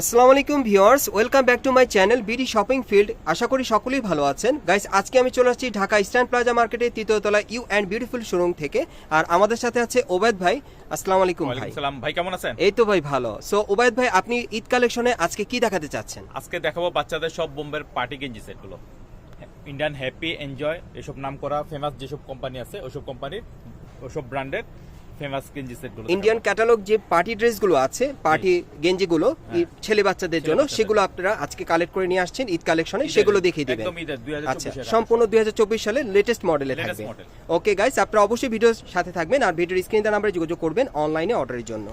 আসসালামু আলাইকুম viewers welcome back to my channel BD shopping field. আশা করি সকলেই ভালো আছেন। গাইস আজকে আমি চলে আসছি ঢাকা ইস্টার্ন প্লাজা মার্কেটের তৃতীয়তলা ইউ অ্যান্ড বিউটিফুল শোরুম থেকে। আর আমাদের সাথে আছে ওবায়দ ভাই। আসসালামু আলাইকুম ভাই। সালাম। ভাই কেমন আছেন? এই তো ভাই ভালো। সো ওবায়দ ভাই আপনি ঈদ কালেকশনে আজকে কি দেখাতে চাচ্ছেন? আজকে দেখাবো বাচ্চাদের সব বোম্বের পার্টি গেঞ্জি সেটগুলো। ইন্ডিয়ান হ্যাপি এনজয় এসব নাম করা ফেমাস যেসব কোম্পানি আছে ওসব কোম্পানির ওসব ব্র্যান্ডের ফেমাস গেঞ্জি সেটগুলো ইন্ডিয়ান ক্যাটালগ যে পার্টি ড্রেসগুলো আছে পার্টি গেঞ্জিগুলো গুলো ছেলে বাচ্চাদের জন্য সেগুলো আপনারা আজকে কালেক্ট করে নিয়ে আসছেন ঈদ কালেকশনে সেগুলো দেখিয়ে দিবেন। একদম ঈদের 2024 আচ্ছা সম্পূর্ণ দুই সালের লেটেস্ট মডেলে থাকবে। ওকে গাইস আপনারা অবশ্যই ভিডিওর সাথে থাকবেন আর ভিডিওর স্ক্রিনে নাম্বারে যোগাযোগ করবেন অনলাইনে অর্ডারের জন্য।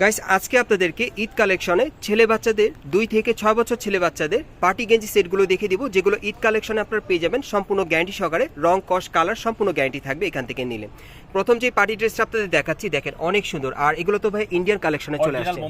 গাইস আজকে আপনাদেরকে ঈদ কালেকশনে ছেলে বাচ্চাদের দুই থেকে ছয় বছর ছেলে বাচ্চাদের পার্টি গেঞ্জি সেটগুলো দেখে দিব যেগুলো ঈদ কালেকশনে আপনারা পেয়ে যাবেন সম্পূর্ণ গ্যারান্টি সহকারে রং কস কালার সম্পূর্ণ গ্যারান্টি থাকবে এখান থেকে নিলে। প্রথম যে পার্টি ড্রেসটা আপনাদের দেখাচ্ছি দেখেন অনেক সুন্দর। আর এগুলো তো ভাই ইন্ডিয়ান কালেকশনে চলে আসছে।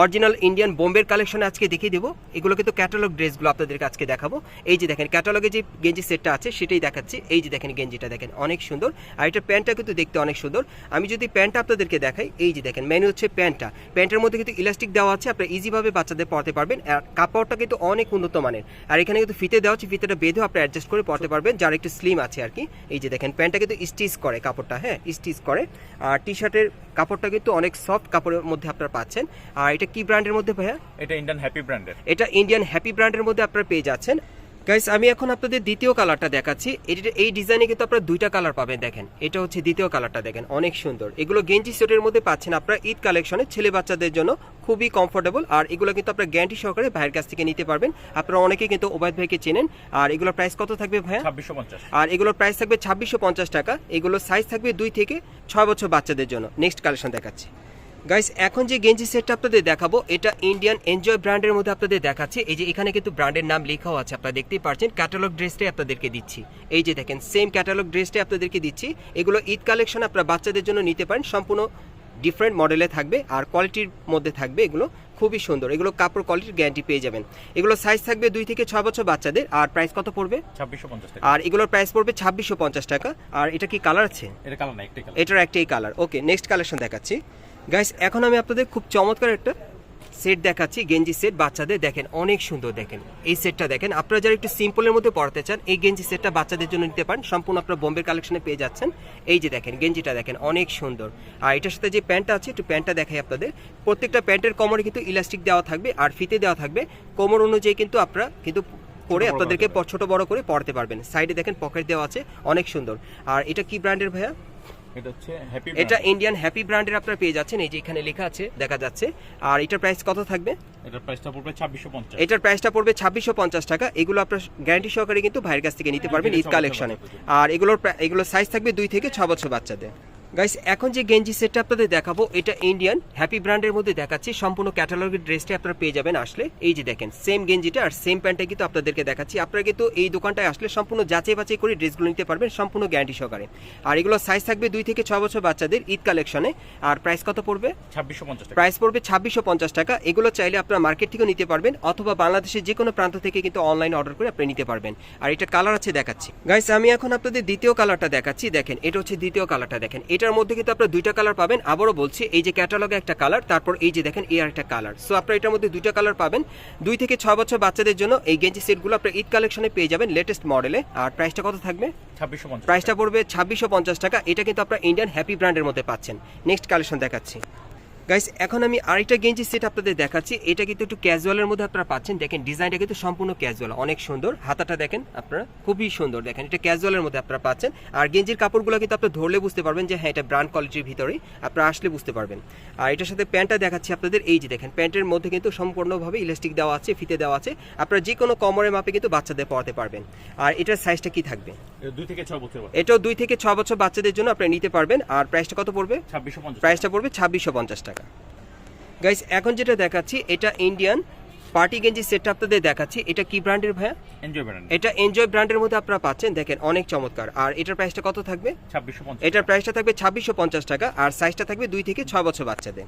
অরিজিনাল ইন্ডিয়ান বোম্বের কালেকশনে আজকে দেখিয়ে দেবো। এগুলো কিন্তু ক্যাটালগ ড্রেসগুলো আপনাদেরকে আজকে দেখাবো। এই যে দেখেন ক্যাটালগে যে গেঞ্জি সেটটা আছে সেটাই দেখাচ্ছি। এই যে দেখেন গেঞ্জিটা দেখেন অনেক সুন্দর। আর এটা প্যান্টটা কিন্তু দেখতে অনেক সুন্দর। আমি যদি প্যান্টটা আপনাদেরকে দেখাই এই যে দেখেন মেনু হচ্ছে প্যান্টটা। প্যান্টের মধ্যে কিন্তু ইলাস্টিক দেওয়া আছে আপনারা ইজিভাবে বাচ্চাদের পড়তে পারবেন। আর কাপড়টা কিন্তু অনেক উন্নত মানের। আর এখানে কিন্তু ফিতে দেওয়া আছে ফিতেটা বেঁধেও আপনি অ্যাডজাস্ট করে পড়তে পারবেন। যার একটু স্লিম আছে আর কি এই যে দেখেন প্যান্টটা কিন্তু স্টিচ করে কাপড়টা হ্যাঁ স্টিচ করে। আর টি শার্টের কাপড়টা কিন্তু অনেক সফট কাপড়ের মধ্যে আপনারা পাচ্ছেন। আর এটা কি ব্র্যান্ডের মধ্যে ভাইয়া? এটা ইন্ডিয়ান হ্যাপি ব্র্যান্ডের এটা ইন্ডিয়ান হ্যাপি ব্র্যান্ডের মধ্যে আপনারা পেয়ে যাচ্ছেন। গাইস আমি এখন আপনাদের দ্বিতীয় কালারটা দেখাচ্ছি। এটা এই ডিজাইনে কিন্তু আপনারা দুইটা কালার পাবেন দেখেন। এটা হচ্ছে দ্বিতীয় কালারটা দেখেন অনেক সুন্দর। এগুলো গেঞ্জি সেটের মধ্যে পাচ্ছেন আপনারা ঈদ কালেকশনে ছেলে বাচ্চাদের জন্য খুবই কমফোর্টেবল আর এগুলো কিন্তু আপনারা গ্যারান্টি সহকারে ভাইয়ের কাছ থেকে নিতে পারবেন। আপনারা অনেকে কিন্তু ওবায়দ ভাইকে চেনেন। আর এগুলোর প্রাইস কত থাকবে ভাইয়া? ছাব্বিশশো আর এগুলোর প্রাইস থাকবে ছাব্বিশশো পঞ্চাশ টাকা। এগুলোর সাইজ থাকবে দুই থেকে ছয় বছর বাচ্চাদের জন্য। নেক্সট কালেকশন দেখাচ্ছি। গাইস এখন যে গেঞ্জি সেটটা আপনাদের দেখাবো এটা ইন্ডিয়ান এনজয় ব্র্যান্ডের মধ্যে আপনাদের দেখাচ্ছি। এই যে এখানে কিন্তু ব্র্যান্ডের নাম লেখাও আছে আপনারা দেখতেই পাচ্ছেন ক্যাটালগ ড্রেসটাই আপনাদেরকে দিচ্ছি। এই যে দেখেন সেম ক্যাটালগ ড্রেসটাই আপনাদেরকে দিচ্ছি। এগুলো ঈদ কালেকশন আপনারা বাচ্চাদের জন্য নিতে পারেন। সম্পূর্ণ ডিফারেন্ট মডেলে থাকবে আর কোয়ালিটির মধ্যে থাকবে এগুলো। খুবই সুন্দর। এগুলো কাপড় কোয়ালিটির গ্যারান্টি পেয়ে যাবেন। এগুলো সাইজ থাকবে দুই থেকে ছয় বছর বাচ্চাদের। আর প্রাইস কত পড়বে? ছাব্বিশশো টাকা। আর এগুলোর প্রাইস পড়বে ছাব্বিশশো পঞ্চাশ টাকা। আর এটা কি কালার আছে? এটার একটাই কালার ওকে নেক্সট কালেকশন দেখাচ্ছি। গাইস এখন আমি আপনাদের খুব চমৎকার একটা সেট দেখাচ্ছি গেঞ্জি সেট বাচ্চাদের দেখেন অনেক সুন্দর দেখেন। এই সেটটা দেখেন আপনারা যারা একটু সিম্পলের মধ্যে পড়তে চান এই গেঞ্জি সেটটা বাচ্চাদের জন্য নিতে পারেন। সম্পূর্ণ আপনারা বোম্বের কালেকশনে পেয়ে যাচ্ছেন। এই যে দেখেন গেঞ্জিটা দেখেন অনেক সুন্দর। আর এটার সাথে যে প্যান্টটা আছে একটু প্যান্টটা দেখাই আপনাদের। প্রত্যেকটা প্যান্টের কোমরে কিন্তু ইলাস্টিক দেওয়া থাকবে আর ফিতে দেওয়া থাকবে। কোমর অনুযায়ী কিন্তু আপনারা কিন্তু করে বড় আপনাদেরকে ছোট বড় করে পড়তে পারবেন। সাইডে দেখেন পকেট দেওয়া আছে অনেক সুন্দর। আর এটা কি ব্র্যান্ডের ভাইয়া? এটা হচ্ছে হ্যাপি এটা ইন্ডিয়ান হ্যাপি ব্র্যান্ডের আপনারা পেয়ে যাচ্ছেন এই যে এখানে লেখা আছে দেখা যাচ্ছে। আর এটার প্রাইস কত থাকবে? এটার প্রাইসটা পড়বে ছাব্বিশশো পঞ্চাশ। এটার প্রাইসটা পড়বে ছাব্বিশশো পঞ্চাশ টাকা। এগুলো আপনারা গ্যারান্টি সহকারে কিন্তু ভাইয়ের কাছ থেকে নিতে পারবেন দুই ঈদ কালেকশনে আর এগুলোর এগুলোর সাইজ থাকবে 2 থেকে 6 বছর বাচ্চাদের। গাইস এখন যে গেঞ্জি সেটটা আপনাদের দেখাবো এটা ইন্ডিয়ান হ্যাপি ব্র্যান্ডের মধ্যে দেখাচ্ছি। সম্পূর্ণ ক্যাটালগের ড্রেসটা আপনারা পেয়ে যাবেন আসলে। এই যে দেখেন সেম গেঞ্জিটা আর সেম প্যান্টটা কিন্তু আপনাদেরকে দেখাচ্ছি। আপনারা কিন্তু এই দোকানটায় আসলে সম্পূর্ণ যাচাই বাছাই করে ড্রেসগুলো নিতে পারবেন সম্পূর্ণ গ্যারান্টি সহকারে। আর এগুলো সাইজ থাকবে দুই থেকে ছ বছর বাচ্চাদের ঈদ কালেকশনে আর প্রাইস কত পড়বে? ছাব্বিশশো পঞ্চাশ প্রাইস পড়বে ছাব্বিশশো পঞ্চাশ টাকা। এগুলো চাইলে আপনার মার্কেট থেকেও নিতে পারবেন অথবা বাংলাদেশের যে কোনো প্রান্ত থেকে কিন্তু অনলাইন অর্ডার করে আপনি নিতে পারবেন। আর এটা কালার আছে দেখাচ্ছি। গাইস আমি এখন আপনাদের দ্বিতীয় কালারটা দেখাচ্ছি। দেখেন এটা হচ্ছে দ্বিতীয় কালারটা দেখেন এটার মধ্যে কিন্তু আপনারা দুইটা কালার পাবেন। আবারও বলছি এই যে ক্যাটালগে একটা কালার তারপর এই যে দেখেন এই আর একটা কালার সো আপনারা এটার মধ্যে দুইটা কালার পাবেন। দুই থেকে ছয় বছর বাচ্চাদের জন্য এই গেঞ্জি সেটগুলো আপনার ঈদ কালেকশনে পেয়ে যাবেন লেটেস্ট মডেলে আর প্রাইসটা কত থাকবে? ছাব্বিশশো পঞ্চাশ প্রাইসটা পড়বে ছাব্বিশশো পঞ্চাশ টাকা। এটা কিন্তু আপনার ইন্ডিয়ান হ্যাপি ব্র্যান্ডের মধ্যে পাচ্ছেন। নেক্সট কালেকশন দেখাচ্ছি। গাইস এখন আমি আরেকটা গেঞ্জি সেট আপনাদের দেখাচ্ছি। এটা কিন্তু একটু ক্যাজুয়ালের মধ্যে আপনারা পাচ্ছেন। দেখেন ডিজাইনটা কিন্তু সম্পূর্ণ ক্যাজুয়াল অনেক সুন্দর। হাতাটা দেখেন আপনারা খুবই সুন্দর। দেখেন এটা ক্যাজুয়ালের মধ্যে আপনারা পাচ্ছেন। আর গেঞ্জির কাপড়গুলো কিন্তু আপনারা ধরলে বুঝতে পারবেন যে হ্যাঁ এটা ব্র্যান্ড কোয়ালিটির ভিতরেই আপনারা আসলে বুঝতে পারবেন। আর এটার সাথে প্যান্টটা দেখাচ্ছি আপনাদের। এই যে দেখেন প্যান্টের মধ্যে কিন্তু সম্পূর্ণভাবে ইলাস্টিক দেওয়া আছে ফিতে দেওয়া আছে। আপনারা যে কোনো কমরের মাপে কিন্তু বাচ্চাদের পড়াতে পারবেন। আর এটার সাইজটা কি থাকবে? এটা দুই থেকে ছয় বছর এটাও দুই থেকে ছ বছর বাচ্চাদের জন্য আপনারা নিতে পারবেন। আর প্রাইসটা কত পড়বে? প্রাইসটা পড়বে ছাব্বিশশো পঞ্চাশ টাকা। গাইস এখন যেটা দেখাচ্ছি এটা ইন্ডিয়ান পার্টি গেঞ্জি সেটটা আপনাদের দেখাচ্ছি। এটা কি ব্র্যান্ডের ভাইয়া? এনজয় ব্র্যান্ড এটা এনজয় ব্র্যান্ডের মধ্যে আপনারা পাচ্ছেন। দেখেন অনেক চমৎকার। আর এটার প্রাইসটা কত থাকবে? ছাব্বিশশো এটার প্রাইসটা থাকবে ছাব্বিশশো পঞ্চাশ টাকা। আর সাইজটা থাকবে দুই থেকে ছয় বছর বাচ্চাদের।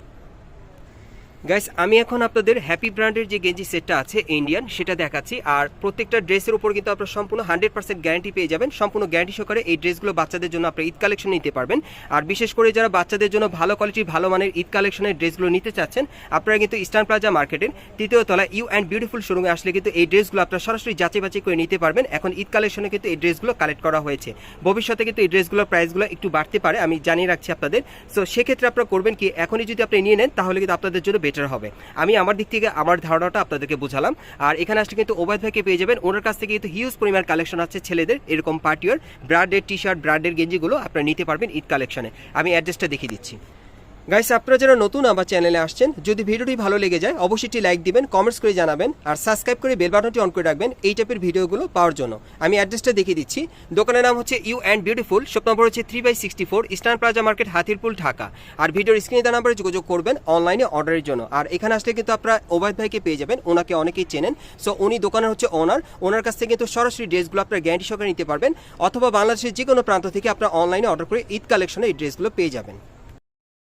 গাইস আমি এখন আপনাদের হ্যাপি ব্র্যান্ডের যে গেঞ্জি সেটটা আছে ইন্ডিয়ান সেটা দেখাচ্ছি। আর প্রত্যেকটা ড্রেসের উপর কিন্তু আপনারা সম্পূর্ণ হান্ড্রেড পার্সেন্ট গ্যারান্টি পেয়ে যাবেন। সম্পূর্ণ গ্যারান্টি সহকারে এই ড্রেসগুলো বাচ্চাদের জন্য আপনারা ঈদ কালেকশন নিতে পারবেন। আর বিশেষ করে যারা বাচ্চাদের জন্য ভালো কোয়ালিটির ভালো মানের ঈদ কালেকশনের ড্রেসগুলো নিতে চাচ্ছেন, আপনারা কিন্তু ইস্টার্ন প্লাজা মার্কেটের তৃতীয় তলা ইউ অ্যান্ড বিউটিফুল শোরুমে আসলে কিন্তু এই ড্রেসগুলো আপনারা সরাসরি যাচাই বাছাই করে নিতে পারবেন। এখন ঈদ কালেকশনে কিন্তু এই ড্রেসগুলো কালেক্ট করা হয়েছে। ভবিষ্যতে কিন্তু এই ড্রেসগুলোর প্রাইসগুলো একটু বাড়তে পারে, আমি জানিয়ে রাখছি আপনাদের। সো সেক্ষেত্রে আপনারা করবেন কি, এখনই যদি আপনি নিয়ে নেন, তাহলে কিন্তু আপনাদের জন্য বেটার হবে। আমি আমার দিক থেকে আমার ধারণাটা আপনাদেরকে বোঝালাম। আর এখানে আসলে কিন্তু ওবায়দ ভাইকে পেয়ে যাবেন। ওনার কাছ থেকে কিন্তু হিউজ পরিমাণ কালেকশন আছে ছেলেদের, এরকম পার্টিওয়ার ব্র্যান্ডের টি শার্ট ব্র্যান্ডের গেঞ্জিগুলো আপনারা নিতে পারবেন ঈদ কালেকশনে আমি অ্যাড্রেসটা দেখিয়ে দিচ্ছি। গাইস আপনারা যারা নতুন আমার চ্যানেলে আসছেন, যদি ভিডিওটি ভালো লেগে যায়, অবশ্যই লাইক দিবেন কমেন্টস করে জানাবেন, আর সাবস্ক্রাইব করে বেল বাটনটি অন করে রাখবেন, এই টাইপের ভিডিওগুলো পাওয়ার জন্য। আমি অ্যাড্রেসটা দেখিয়ে দিচ্ছি। দোকানের নাম হচ্ছে you and beautiful shop number হচ্ছে three by sixty four eastern plaza market Hatirpool, Dhaka. আর ভিডিওর স্ক্রিনে দেওয়া নাম্বারে যোগাযোগ করবেন অনলাইনে অর্ডারের জন্য। আর এখানে আসলে কিন্তু আপনারা ওবায়দ ভাইকে পেয়ে যাবেন, ওনাকে অনেকেই চেনেন। সো উনি দোকানের হচ্ছে ওনার ওনার কাছ থেকে কিন্তু সরাসরি ড্রেসগুলো আপনারা গ্যারান্টি সহকারে নিতে পারবেন। অথবা বাংলাদেশের যে কোনো প্রান্ত থেকে আপনারা অনলাইনে অর্ডার করে ঈদ কালেকশনে এই ড্রেসগুলো পেয়ে যাবেন।